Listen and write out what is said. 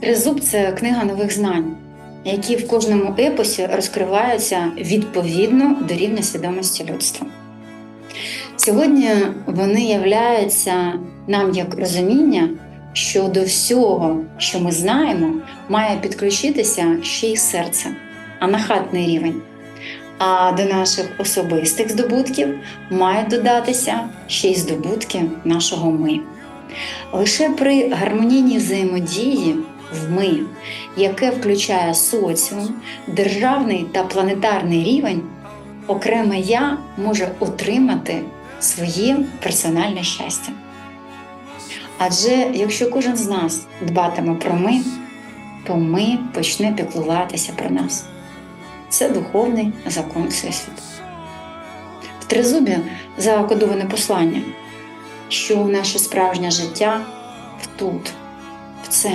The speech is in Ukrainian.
Тризуб це книга нових знань, які в кожному епосі розкриваються відповідно до рівня свідомості людства. Сьогодні вони являються нам як розуміння, що до всього, що ми знаємо, має підключитися ще й серце, анахатний рівень. А до наших особистих здобутків мають додатися ще й здобутки нашого ми. Лише при гармонійній взаємодії в ми, яке включає соціум, державний та планетарний рівень, окреме я може отримати своє персональне щастя. Адже якщо кожен з нас дбатиме про ми, то ми почне піклуватися про нас. Це духовний закон Всесвіту. В тризубі закодоване послання, що наше справжнє життя тут, в центрі.